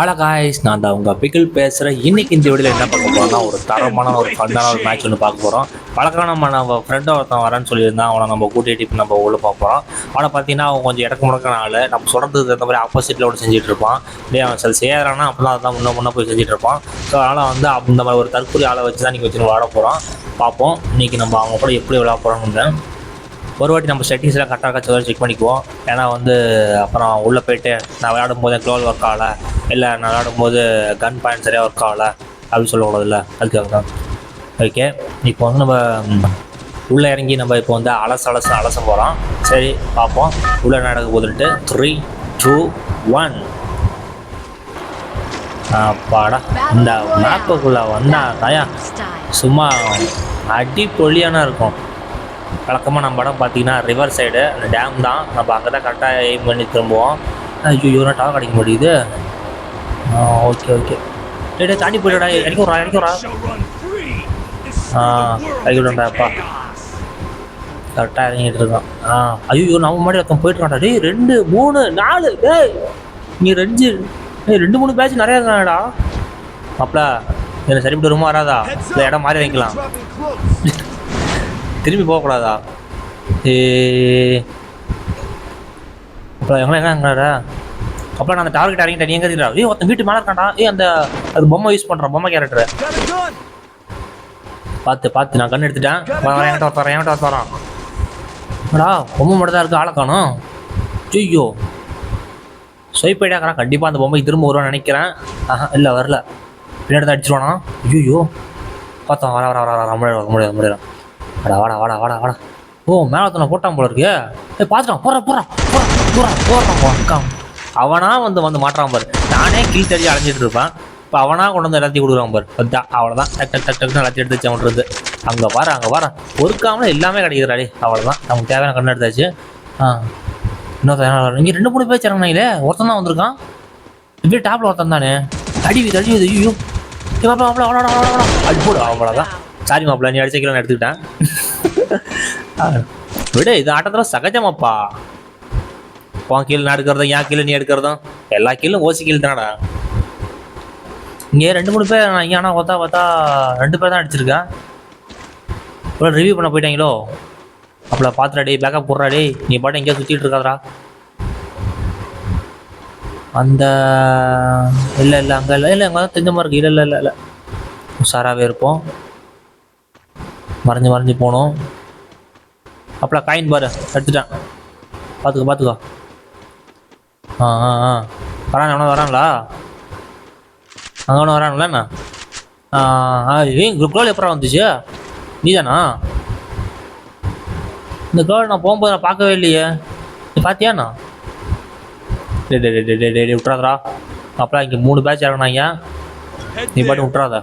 Hello guys நான் தான் உங்கள் பிகில் பேசுகிறேன் இன்றைக்கி இந்த வீடியோவில் என்ன பார்க்க போகிறோம்னா ஒரு தரமான ஒரு ஃபண்டான ஒரு மேட்ச் ஒன்று பார்க்க போகிறோம் பழக்கம் நம்ம ஃப்ரெண்டை ஒருத்தன் வரேன்னு சொல்லியிருந்தான் அவனை நம்ம கூட்டிகிட்டு இப்போ நம்ம உள்ளே பார்க்க போகிறோம் அவனை பார்த்தீங்கன்னா அவன் கொஞ்சம் இடக்கு முடக்கான ஆள். நம்ம சொல்கிறதுக்கு தகுந்த மாதிரி ஆப்போசிட்டில் ஒன்று செஞ்சுட்டு இருப்பான். அப்படியே அவன் சில செய்யறானா அப்போ அதான் முன்ன முன்னே போய் செஞ்சுட்டு இருப்பான். ஸோ அதனால் வந்து அந்த மாதிரி ஒரு தற்கொலை ஆளை வச்சு தான் நீங்கள் வச்சு விளாட போகிறோம் பார்ப்போம். இன்னைக்கு நம்ம அவங்க கூட எப்படி விளாட போகிறோம்னு ஒரு வாட்டி நம்ம செட்டிங்ஸ்லாம் கரெக்டாக இருக்கா செக் பண்ணிக்குவோம். ஏன்னா வந்து அப்புறம் உள்ளே போயிட்டு நான் விளையாடும் போது க்ளோல் ஒர்க் ஆகலை. இல்லை நான் விளையாடும் போது கன் பாயிண்ட் சரியாக ஒர்க் ஆகலை. அப்படின்னு சொல்லக்கூடாதுல்ல அதுக்காக தான். ஓகே இப்போ வந்து நம்ம உள்ளே இறங்கி நம்ம இப்போ வந்து அலச அலச அலச போகிறோம் சரி பார்ப்போம். உள்ளே நடக்க போதுன்ட்டு த்ரீ டூ ஒன் அப்பாடா இந்த மேப்புக்குள்ளே வந்தா தயா சும்மா அடிப்பொழியான இருக்கும். வழக்கமாக நம்ம இடம் பார்த்தீங்கன்னா ரிவர் சைடு அந்த டேம் தான். நம்ம அங்கே தான் கரெக்டாக எய்ம் பண்ணி திரும்புவோம். ஐயோ நான் டவர் கிடைக்க முடியுது ஓகே ஓகே டேய் தாண்டி போயிடா எனக்கு வரா எனக்கு வரா ஆ கைவிடண்டாப்பா கரெக்டாக இறங்கிட்டு இருக்கான். ஆ ஐயோ நம்ம முன்னாடி ஒருத்தன் போயிட்டு டேய் ரெண்டு மூணு நாலு. டேய் நீ ரெண்டு ஏய் ரெண்டு மூணு பேட்ச் நிறையா இருக்கானடா மாப்ள எனக்கு சரிப்பட்டு ரொம்ப வராதா? இல்லை இடம் மாறி வைக்கலாம். திரும்பி போகக்கூடாதா? ஏ அப்புறம் எங்கே எங்கடா அப்புறம் நான் அந்த டார்கெட் இறங்கிட்டேன் நீ எங்கே இருக்கிறா? ஒருத்தன் வீட்டு மேலே இருக்காண்டா ஏ அந்த அது பொம்மை யூஸ் பண்ணுறான் பொம்மை கேரக்டர் பார்த்து பார்த்து நான் கண் எடுத்துட்டேன். என்கிட்ட ஒருத்தர் என்கிட்ட ஒருத்தரான் அடா பொம்மை மட்டும் தான் இருக்குது ஆளை காணும். ஐயோ. ஸ்வைப் ஐடியாக்கிறான் கண்டிப்பாக அந்த பொம்மைக்கு திரும்ப வருவான்னு நினைக்கிறேன். ஆஹா இல்லை வரல. பின்னாடி தான் அடிச்சிருவானா? ஐயோ பார்த்தோம் வர வர வர வர முடியாது முடியாது முடியாது வாடா வாடா வாடா வாடா வாடா. ஓ மேலத்தனை போட்டான் போல இருக்கு. ஏ பார்த்துட்டான் போகிறா போடுறா போடுறா போறான் போடுறான் அவனா வந்து வந்து மாட்டுறான் பாரு. நானே கீழ் தள்ளி அலைஞ்சிட்டு இருப்பேன். இப்போ அவனா கொண்டு வந்து எல்லாத்தையும் கொடுக்குறான் பாரு. அதான் அவ்வளோதான் டக் டக் டக் டக்னு எல்லாத்தையும் எடுத்து வச்சு அங்கே பாரு அங்கே பாரு. ஒருக்காமல எல்லாமே கிடைக்கிறாடி அவ்வளோதான் நமக்கு தேவையான கண்ணு எடுத்தாச்சு. ஆ. இன்னொருத்தன் இங்கே ரெண்டு மூணு பேர் சேரங்கண்ணே ஒருத்தன் தான் வந்திருக்கான். இப்படியே டாப்பில் ஒருத்தன் தானே. அடி தடிவி அடி ஐயோ. மாப்பிள மாப்பிள அவ்வளோ அவ்வளோ அவ்வளோ போடு அவ்வளோதான் சாரி மாப்பிள நீ அடிச்ச கிலோ எடுத்துக்கிட்டேன். விட இது ஆட்டத்தில் சகஜமாப்பா. உன் கீழே நான் எடுக்கிறதும் என் கீழே நீ எடுக்கிறதும் எல்லா கீழும் ஓசி கீழ் தானடா. இங்கே ரெண்டு மூணு பேர் நான் ஆனால் பார்த்தா பார்த்தா ரெண்டு பேர் தான் அடிச்சிருக்கேன் இவ்வளோ ரிவ்யூ பண்ண போயிட்டாங்களோ? அப்பல பார்த்துடாடி பேக்கப் போடுறாடி நீ பாட்டு எங்கேயா சுற்றிட்டு இருக்காதரா அந்த இல்லை இல்லை அங்கே இல்லை இல்லை அங்கே தான் தெரிஞ்ச மாதிரி இருக்கு. இல்லை இல்லை இல்லை இல்லை. உஷாராகவே இருப்போம். மறைஞ்சு மறைஞ்சு போகணும் அப்படா காயின் பாரு எடுத்துட்டேன். பார்த்துக்கோ பார்த்துக்கோ ஆ ஆ ஆ. வரான் எவனோ வராங்களா அங்கே ஒன்று வராங்களா என்ன? குரூப் ஆ ஏன் எப்படா வந்துச்சு? நீதானா? இந்த கேர்ள் நான் போகும்போது நான் பார்க்கவே இல்லையே. நீ பார்த்தியாண்ணா டே டே டே டே டே டே விட்றாதடா அப்பலாம் இங்கே மூணு பேட்ச் இறங்கினாங்க. நீ பாட்டு விட்றாத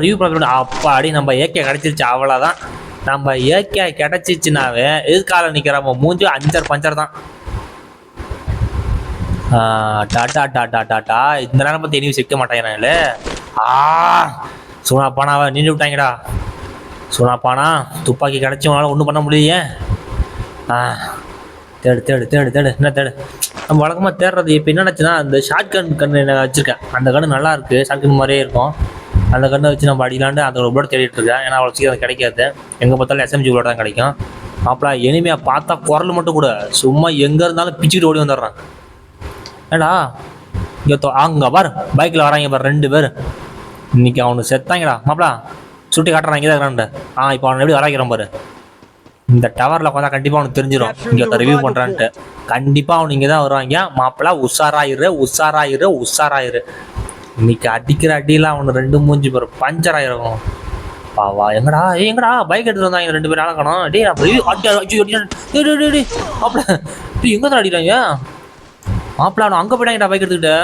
ரிவ்யூ பார்க்க அப்பா அடி நம்ம ஏகே கிடச்சிருச்சு அவ்வளோதான் நம்ம ஏகே கிடச்சிச்சுனாவே எதிர்கால நிற்கிறவங்க மூஞ்சி அஞ்சர் பஞ்சர் தான். ஆ, டாட்டா டாட்டா டாட்டா இந்த நேரம் பற்றி இனியும் சிக்க மாட்டேங்கிறாங்களே ஆ சுனா பானாவை நின்று விட்டாங்கடா. சுனா பானா துப்பாக்கி கிடச்சி உங்களால் ஒன்றும் பண்ண முடியலையே. ஆ தேடு தேடு தேடு தேடு. என்ன தேடு? நம்ம வழக்கமாக தேடுறது இப்போ என்னச்சுன்னா அந்த ஷார்ட் கன் கன்று நான் வச்சுருக்கேன். அந்த கன்று நல்லா இருக்குது ஷார்ட் கன் மாதிரியே இருக்கும். அந்த கண்ணை வச்சு நம்ம அடிக்கலான்னு அந்த ஒரு போர்டு தேடிட்டு இருக்கேன். ஏன்னா அவ்வளோ சீக்கிரம் கிடைக்காது. எங்கே பார்த்தாலும் எஸ்எம்ஜி போர்டு தான் கிடைக்கும். மாப்பிள எனிமையாக பார்த்தா குரல் மட்டும் கூட. சும்மா எங்கே இருந்தாலும் பிச்சுக்கிட்டு ஓடி வந்துடுறான். ஏடா இங்கே அங்கே பாரு. பைக்கில் வராங்க பார் ரெண்டு பேர். இன்னைக்கு அவனுக்கு செத்தாங்கடா. மாப்பிளா சுட்டி காட்டுறான் இங்கே தான் இருக்கிறான்ட்டு ஆ இப்போ அவனை எப்படி வராக்கிறான் பாரு. இந்த டவரில் பார்த்தா கண்டிப்பாக அவனுக்கு தெரிஞ்சிடும் இங்கே ரிவ்யூ பண்ணுறான்ட்டு கண்டிப்பாக அவனு இங்கே தான் வருவாங்க. மாப்பிளா உஷாராயிரு உஷாராயிரு உஷாராயிரு. இன்னைக்கு அடிக்கிற அடியெல்லாம் அவனு ரெண்டு மூஞ்சி பேர் பஞ்சர் ஆயிரும் பாவா எங்கடா ஏ எங்கடா பைக் எடுத்து வந்தாங்க ரெண்டு பேரும் ஆளக்கணும் டேய் அப்படி அப்படி அடி எங்கே தான் அடிக்கிறாங்க? மாப்பிள அவன் அங்கே போயிட்டாங்கடா பைக் எடுத்துக்கிட்டு.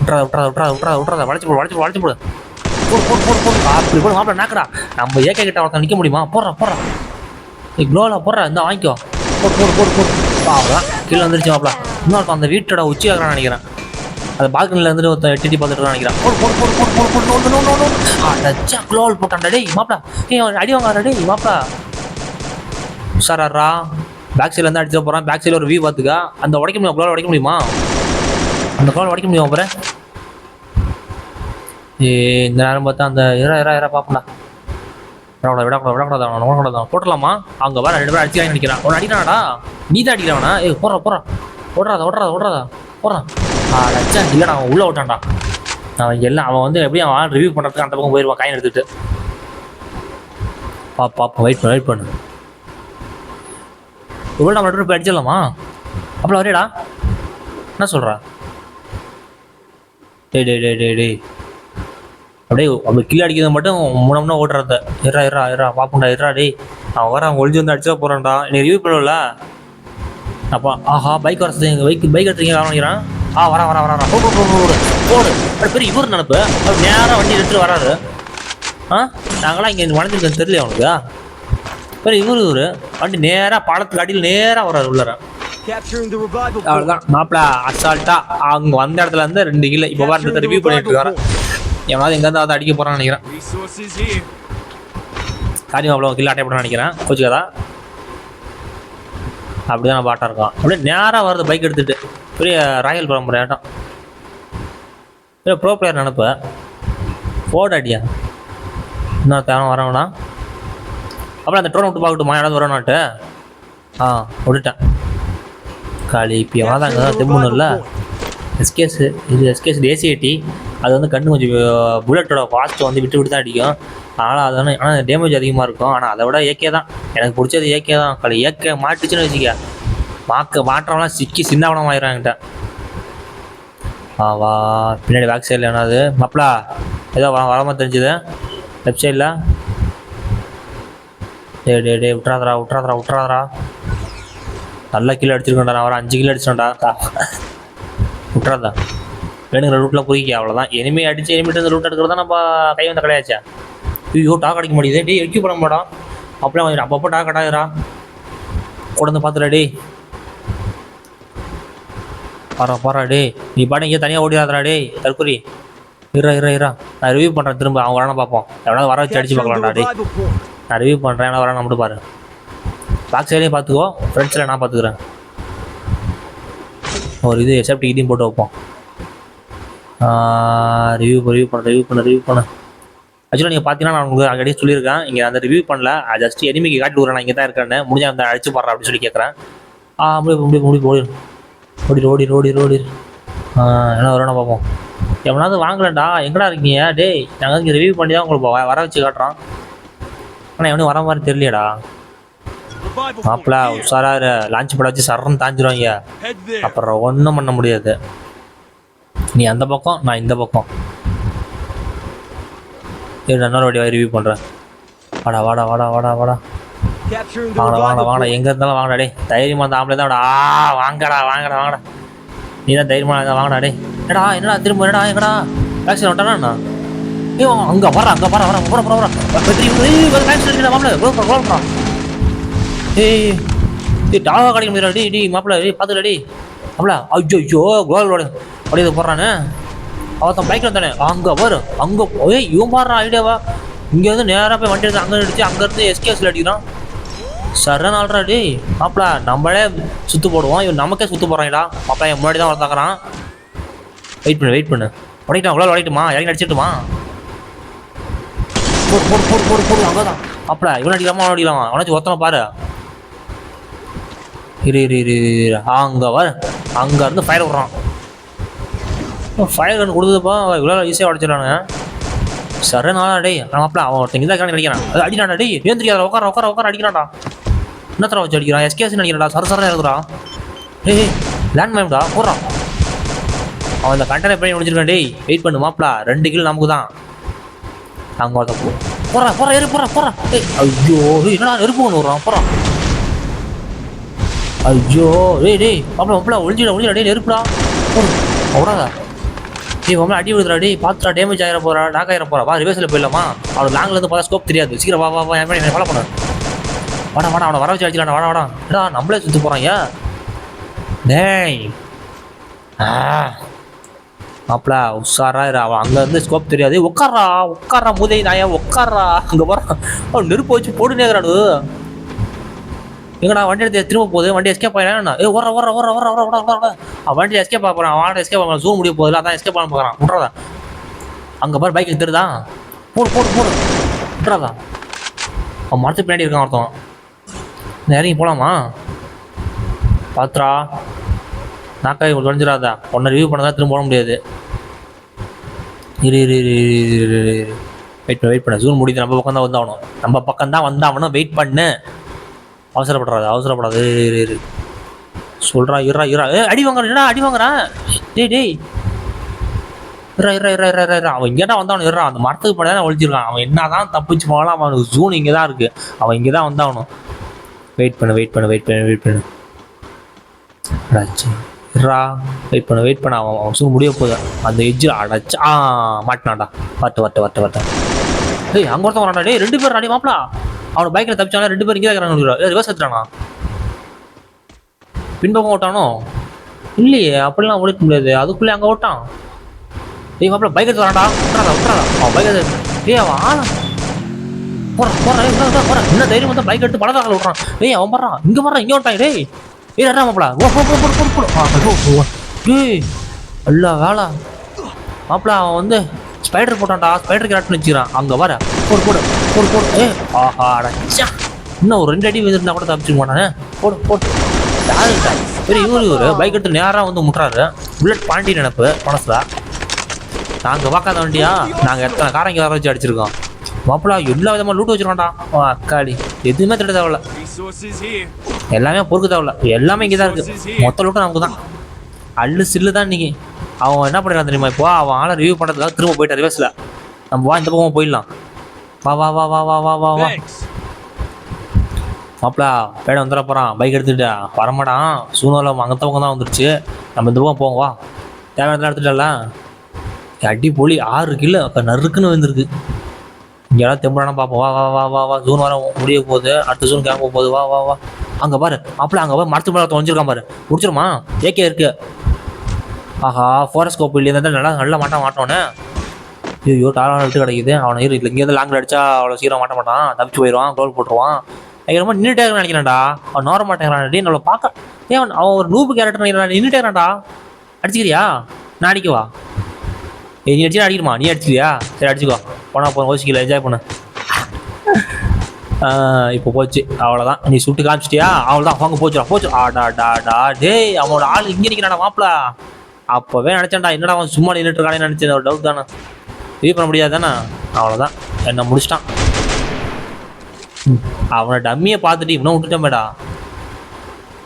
விட்றாத விட்றாத விட்றாத விட்றாத விட்றாத வளைச்சு போடு வளைச்சு போடு வளைச்சு போடு. போடு போடு போடு போடு. அப்படி போடு மாப்பிள நாக்கடா. நம்ம ஏகே கிட்ட ஒருத்தன் நிற்க முடியுமா? போடுறா போடுறா. ஏய் க்ளோவில் போடுறா இந்த வாங்கிக்கோ. போடு போடு போடு போடு. பாவா கீழே வந்துருச்சு மாப்பிள. இன்னொருத்தன் அந்த வீட்டோட உச்சி ஆகிறான்னு நினைக்கிறேன். அந்த பால்கனில இருந்து ஒருத்தன் டிடி பார்த்துட்டு நினைக்கிறான் நினைக்கிறேன். போடு போடு போடு போடு போடு போடு நோண்டு நோண்டு நோண்டு அடச்சா க்ளோவில் போட்டான்டா டேய் மாப்பிள ஏய் அவன் அடி வாங்காரா டேய் மாப்பிள உஷாரா பேக் சைடில் இருந்து அடிச்சு போகிறான் பேக் சைடில் ஒரு வியூ பார்த்துக்கா. அந்த உடைக்க முடியும்? க்ளோவில் உடைக்க முடியுமா? அந்த கோல் உடைக்க முடியும் அப்புறம் ஏ இந்த நேரம் பார்த்தா அந்த இரா இரா இரா பாப்பா விடக்கூடாது விடக்கூடாது விடக்கூடாது அவனை விடக்கூடாது போட்டலாமா அவங்க வர ரெண்டு பேரும் அடிச்சு நினைக்கிறான். அவனை அடிக்கிறானா நீ தான் அடிக்கிறானா? ஏ போடுறா போடுறா. ஓடுறாதா ஓடுறாதா ஓடுறாதா போடுறான் லட்சா இல்லைடா அவன் உள்ளே விட்டான்டா. அவன் எல்லாம் அவன் வந்து எப்படியும் அவன் ரிவ்யூ பண்ணுறதுக்கு அந்த பக்கம் போயிடுவான் காயின் எடுத்துட்டு. பா பாப்பா வெயிட் பண்ணு வெயிட் பண்ணு. இவ்வளோ நம்ம போய் அடிச்சிடலாமா? அப்பல வரையடா. என்ன சொல்கிறா டே டே டே டே டே அப்படியே அப்படி கீழே அடிக்கிறது மட்டும் முன்னம்னா ஓடுறத இரா இரா இரா பாப்புண்டா இரா டே அவன் வர அவன் ஒளிஞ்சு வந்து அடிச்சா போகிறான்டா நீ ரிவ்யூ பண்ணுவல அப்பா ஆஹா பைக் வர எங்கள் பைக் பைக் எடுத்துறீங்க நினைக்கிறான் ஆ வரா வரா வரா வரா. போ போ, போ, போடு. போடு. அப்படி பெரிய இவர் நினப்பு. அவர் நேராக வண்டி எடுத்துட்டு வராரு. ஆ? நாங்களாம் இங்கே வளர்ந்துருக்கேன்னு தெரியல அவனுக்கு பெரிய இவரு இவரு. வண்டி நேராக பாலத்துக்கு அடியில் நேராக வராரு உள்ளார. அவ்வளோதான் மாப்பிள அசால்ட்டா அவங்க வந்த இடத்துல இருந்து ரெண்டு கிலோ இப்போ பாரு ரிவ்யூ பண்ணிட்டு இருக்காரு. எவனாவது எங்கேருந்து வந்து அடிக்க போறான்னு நினைக்கிறேன். காரியம் அவ்வளோ கிலோ அட்டை போட நினைக்கிறேன். கோச்சுக்கதா அப்படிதான் பாட்டா இருக்கான் அப்படியே நேராக வருது பைக் எடுத்துட்டு. பெரிய ராயல் பரம்பரை ஆட்டம். இல்லை ப்ரோ பிளேயர் நினப்பேன் ஃபோர்ட் அடியா? இன்னும் தேவை வரவனா? அப்புறம் அந்த ட்ரோன் விட்டு பார்க்கட்டுமா யாராவது வரணும்ட்டு ஆ விட்டுட்டேன். காலி இப்போ எவனா தான் அங்கே தான் திரும்பணும்ல எஸ்கேஸ் இது எஸ்கேஸ் ஏசிஐடி அது வந்து கண்ணு கொஞ்சம் புல்லட்டோட ஃபாஸ்ட்டு வந்து விட்டு விட்டு தான் அடிக்கும். அதனால் அது ஆனால் டேமேஜ் அதிகமாக இருக்கும். ஆனால் அதை விட ஏகே தான். எனக்கு பிடிச்சது ஏகே தான். காலி ஏகே மாட்டுச்சுன்னு வச்சுக்க. மாக்க மாற்றம்லாம் சிக்கி சின்னவனம் ஆயிடுறாங்கிட்ட ஆவா ஆ வா. பின்னாடி பேக் சைடில் என்னது மாப்பிளா ஏதோ வர வரமா தெரிஞ்சுது. லெஃப்ட் சைடில் டே டே டே விட்றாதரா விட்றாதரா விட்றாதரா நல்ல கிலோ அடிச்சிருக்கேன்டா நான் வர அஞ்சு கிலோ அடிச்சிட்டேன்டா விட்றாதா வேணுங்கிற ரூட்டில் குறிக்க அவ்வளோதான் எனிமே அடிச்சு எனிமிட்டு இந்த ரூட் எடுக்கிறது தான் நம்ம கை வந்த கிடையாச்சா? ஐயோ டாக் அடிக்க முடியுது டே எக்யூ பண்ண மாட்டோம் அப்படியே அப்பப்போ டாக் அடாயிரா கூட வந்து பார்த்துடா டேய். பாரா பாரா டேய். நீ பாட்டு இங்கே தனியாக ஓடிடாதடா டேய். தற்கொலை. இரா இரா இரா நான் ரிவ்யூ பண்ணுறேன் திரும்ப. அவங்க வரணும் பார்ப்போம். எவனாவது வர வச்சு அடிச்சு பார்க்கலாம்டா point. நான் ரிவ்யூ பண்ணுறேன் என்ன வரேன் மட்டும் பாரு. பேக் சைட்லேயும் பார்த்துக்கோ. ஃப்ரண்ட்ஸில் நான் பார்த்துக்கிறேன். ஒரு இது எஸ்எப்டி இதையும் போட்டு வைப்போம். ரிவ்யூ ரிவ்யூ பண்ண ரிவ்யூ பண்ண ரிவ்யூ பண்ண ஆக்சுவலாக நீங்கள் பார்த்தீங்கன்னா நான் உங்களுக்கு அங்கடியே சொல்லியிருக்கேன். இங்கே அந்த ரிவ்யூ பண்ணல. ஜஸ்ட் எனிமிக்கு காட்டி விட்றேன் நான் இங்கே தான் இருக்கேன்னு. முடிஞ்சா அந்த அடிச்சு போடுறேன் அப்படின்னு சொல்லி கேட்குறேன் ஆ முடி முடி முடி ஓடி ஓடி ஓடி ஓடி ஓடி என்ன வரணும் பார்ப்போம். எவனாவது வாங்கலண்டா எங்கடா இருக்கீங்க? டேய் நாங்கள் இங்கே ரிவ்யூ பண்ணி தான் உங்களுக்கு வர வச்சு காட்டுறோம் ஆனால் எவனும் வர மாதிரி தெரியலையடா. Revival மாப்பிள உஷாரா லான்ச் பட வச்சு சரன்னு தாஞ்சிருவாங்க அப்புறம் ஒன்றும் பண்ண முடியாது. நீ அந்த பக்கம் நான் இந்த பக்கம். சரி இன்னொரு வாடி ரிவ்யூ பண்ணுறேன் வாடா வாடா வாடா வாடா வாடா. வாங்கடா வாங்கடா வாங்கடா. எங்கே இருந்தாலும் வாங்கடா டேய் தைரியமாக அந்த ஆம்பளை தான் ஆ வாங்கடா வாங்கடா வாங்கடா நீ தான் தைரியமாக வாங்கடா டேய் என்னடா என்னடா திரும்ப என்னடா எங்கடா வேக்சின் விட்டானா ஏ அங்கே வர அங்கே வர வர போற போற போற பெட்ரி வேக்சின் அடிக்கடா மாப்பிள ரோல் பண்ண ரோல் பண்ணா ஏய் ஏய் டாகா கிடைக்க முடியல டேய் டேய் மாப்பிள டேய் பார்த்துடா டேய் மாப்பிள ஐயோ ஐயோ கோல் ஓட ஓடியது போடுறானே அவன் பைக்கில் தானே அங்கே வரும் அங்கே ஏய் இவன் பாடுற ஐடியாவா இங்கே வந்து நேராக போய் வண்டி எடுத்து அங்கே அடிச்சு அங்கேருந்து எஸ்கேஸில் அடிக்கிறான் சரண ஆள்றா டேய். மாப்பிள நம்மளே சுத்து போடுவோம். இவன் நமக்கே சுற்று போடுறாங்கடா மாப்பிள என் முன்னாடி தான் வளர்த்தாக்குறான் வெயிட் பண்ணு வெயிட் பண்ணு. உடைக்கிட்டான் உங்களால் உடைக்கட்டுமா? இறங்கி அடிச்சிட்டுமா போடு போடு போடு போடு போடு அங்கே தான் மாப்பிள இவன் அடிக்கலாமா? அவன் அடிக்கலாமா? அவனாச்சும் ஒருத்தனை பாரு. இரு இரு இரு இரு, அங்கே வர அங்கே இருந்து ஃபயர் விட்றான். ஃபயர் கன் கொடுத்ததுப்பா இவ்வளோ ஈஸியாக உடச்சிடறானுங்க. சரிண்ணா டேய். நான் மாப்பிள அவன் ஒருத்தங்க தான் கிடைக்கிறான் அது அடிக்கிறான்டா டேய். ஏந்திரிக்காத உட்கார உட்கார உட்கார அடிக்கிறான்டா. என்னத்தர வச்சு அடிக்கிறான் எஸ்கேஸ் நினைக்கிறா சர சரம் இருக்கிறான் ஏய் லேண்ட் மேம்டா போடுறான் அவன் அந்த கண்டனை எப்படி முடிஞ்சிருக்கான் டேய். வெயிட் பண்ணு மாப்பிளா ரெண்டு கிலோ நமக்கு தான் அங்கே ஒருத்த போ போறா போறா எரு போறா போறா ஏய் ஐயோ என்னடா நெருப்பு கொண்டு வர்றான்? போறான் ஐயோ டேய் டேய் மாப்பிள மாப்பிள ஒழிஞ்சிடா ஒழிஞ்சிடா டேய் நெருப்புடா. போடு. அவ்வளோதா டேய் மாப்பிள அடி விழுதுடா டேய். பார்த்துடா டேமேஜ் ஆகிற போறா டாக் ஆகிற போறா. வா ரிவர்ஸில் போயிடலாமா? அவன் லாங்ல இருந்து பார்த்தா ஸ்கோப் தெரியாது. சீக்கிரம் வா வா வா என் ஃபாலோ பண்ண. வாடா வாடா அவனை வர வச்சு அடிச்சிடலாம் வாடா வாடா. ஏடா நம்மளே சுற்றி போகிறான் ஏன்? டேய். ஆ. மாப்பிள உஷாரா இரு. அவன் அங்கேருந்து ஸ்கோப் தெரியாது. உட்காரா உட்காரா மூதை நாயா உட்கார்றா. அங்கே போகிறான் அவன் நெருப்பு வச்சு போடுனேங்கிறாடு எங்கடா வண்டி எடுத்து திரும்ப போகுது? வண்டி எஸ்கேப் ஆயிடா ஏ ஓர ஓர ஓர ஓர ஓர ஓர ஓர அவன் வண்டி எஸ்கேப் ஆக போகிறான் அவன் எஸ்கேப் ஆக ஜூம் முடிய போகுது அதான் எஸ்கேப் பண்ண போகிறான் விட்றதா அங்கே பாரு பைக் எடுத்துருதான் போடு போடு போடு. விட்றதா அவன் மரத்து பின்னாடி இருக்கான் ஒருத்தன். இறங்கி போகலாமா பாத்ரா நாக்காய் தொலைஞ்சிடாதா உன்னை ரிவ்யூ பண்ணதா திரும்ப போட முடியாது. இரு இரு இரு இரு இரு வெயிட் பண்ண வெயிட் பண்ண. ஜூன் முடியுது. நம்ம பக்கம் தான் வந்தாகணும். நம்ம பக்கம் தான் வந்தாகணும். வெயிட் பண்ணு. அவசரப்படுறாது அவசரப்படாது. இரு இரு இரு இருறா இருறா ஏ அடி வாங்குறான் என்னடா அடி வாங்குறான் டேய் டேய். இருறா இருறா இருறா இருறா இருறா அவன் இங்கே தான் வந்தாவணும் இருறான் அந்த மரத்துக்கு படம் ஒழிச்சிருக்கான் அவன் என்ன தான் தப்பிச்சு போனாலும் அவனுக்கு ஜூன் இங்கே தான் இருக்குது அவன் இங்கே தான் வந்தாகணும். வெயிட் பண்ணு வெயிட் பண்ணு வெயிட் பண்ணு வெயிட் பண்ணு. அடாச்சி வெயிட் பண்ணு வெயிட் பண்ண. அவன் அவன் ஜூன் முடிய போகுது. அந்த எஜ்ஜில் அடைச்சு ஆ மாட்டினாடா வட்ட வட்ட வட்ட வட்ட. டேய் அங்கே ஒருத்தன் வரான்டா. டேய் ரெண்டு பேர் அடி மாப்பிளா. அவனை பைக்கில் தப்பிச்சானா ரெண்டு பேர் இங்கே தான் இருக்கிறாங்க ரிவர்ஸ் எடுத்துட்டானா? பின்பக்கம் ஓட்டானோ? இல்லையே அப்படிலாம் ஓடிக்க முடியாது. அதுக்குள்ளே அங்கே ஓட்டான். டேய் மாப்பிளா பைக் எடுத்து வரான்டா. விட்றாதா விட்றாதா அவன் பைக் எடுத்து டேய் அவன் ஆளா போறான் போறான் ஏய், போறான் என்ன தைரியம் வந்து பைக் எடுத்து பழக்காக விட்றான். டேய் அவன் வர்றான். இங்கே வர்றான் இங்கே ஓட்டான் டேய். ஏய் அடா மாப்பிளா. ஓ போ போ போ போ போ. ஆ, போ, போ, போ. டேய் அல்ல வேலை. மாப்பிள அவன் வந்து ஸ்பைடர் போட்டான்டா. ஸ்பைடர் கேரட்னு வச்சுக்கிறான். அங்கே வர. போடு போடு போடு போடு. ஏ ஆஹா அடச்சா இன்னும் ஒரு ரெண்டு அடி வந்துருந்தா கூட தப்பிச்சுக்க மாட்டானே. போடு போடு. யாரு பெரிய இவரு இவரு. பைக் எடுத்து நேராக வந்து முட்டுறாரு. புல்லட் பாண்டி நினப்பு மனசில். நாங்கள் பார்க்காத வண்டியா? நாங்கள் எத்தனை காரங்க வர வச்சு அடிச்சிருக்கோம். மாப்பிளா எல்லா விதமாக லூட்டு வச்சிருக்கோம்டா ஓ அக்காடி. எதுவுமே திட்ட தேவையில்ல. எல்லாமே பொறுக்க தேவையில்ல. எல்லாமே இங்கே தான் இருக்குது மொத்த லூட்டும் நமக்கு தான் அள்ளு சில்லு தான் இன்னைக்கு. அவன் என்ன பண்ணிடுறான் தெரியுமா இப்போ? அவன் ஆளை ரிவ்யூ பண்ணுறதுக்காக திரும்ப போயிட்டு ரிவர்ஸில் நம்ம வா இந்த பக்கம் போயிடலாம். வா வா வா வா வா வா வா வா. மாப்பிளா பேட வந்துட போகிறான் பைக் எடுத்துட்டா வரமாட்டான் சூழ்நிலை அங்கே பக்கம் தான் வந்துருச்சு. நம்ம இந்த பக்கம் போவோம் வா. தேவையானதெல்லாம் எடுத்துட்டல அடி பொலி ஆறு கிலோ. நறுக்குன்னு வந்துருக்கு இங்கெல்லாம் தெம்புறானா பார்ப்போம் வா வா வா வா வா. ஜூன் வர முடிய போகுது. அடுத்த ஜூன் கிளம்ப போகுது. வா வா வா. அங்கே பாரு. அப்படி அங்கே பாரு மரத்து மேலே தொலைஞ்சிருக்கான் பாரு. முடிச்சிருமா ஏகே இருக்கு. ஆஹா ஃபாரஸ்ட் கோப்பு இல்லையா நல்லா நல்லா மாட்ட மாட்டோன்னு ஐயோ டாலாம் விட்டு கிடைக்குது. அவனை இரு இல்லை இங்கேருந்து லாங்கில் அடிச்சா அவ்வளோ சீக்கிரம் மாட்ட மாட்டான். தப்பிச்சு போயிடுவான். கோல் போட்டுருவான். ஐயோ ரொம்ப நின்றுட்டே நினைக்கிறேன்டா. அவன் நோர மாட்டேங்கிறான் டேய் நம்மளை பார்க்க ஏன் அவன் ஒரு நூப்பு கேரக்டர் நினைக்கிறான் நின்றுட்டே அடிச்சுக்கிறியா? நான் அடிக்கவா? ஏ நீ அடிச்சு அடிக்கணுமா நீ அடிச்சியா சரி அடிச்சுக்கோ. போனா போன யோசிக்கல. என்ஜாய் பண்ணு. இப்போ போச்சு. அவ்வளோதான் நீ சுட்டு காமிச்சிட்டியா? அவ்வளோதான் அவங்க போச்சுடா போச்சு. ஆடா டா டா டேய் அவனோட ஆள் இங்கே நிற்கிறாடா மாப்பிளா? அப்போவே நினச்சேன்டா. என்னடா அவன் சும்மா நின்றுட்டு இருக்கானே நினச்சேன். ஒரு டவுட் தானே. இது பண்ண முடியாது தானே? அவ்வளோதான் என்ன முடிச்சிட்டான். அவனை டம்மியை பார்த்துட்டு இவனும் விட்டுட்டேன் மேடா.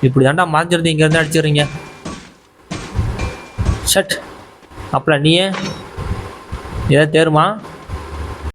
இப்படி தாண்டா மறைஞ்சிருந்து இங்கேருந்து அடிச்சிடுறீங்க ஷட். அப்பல நீயே. ஏதாவது தேருமா?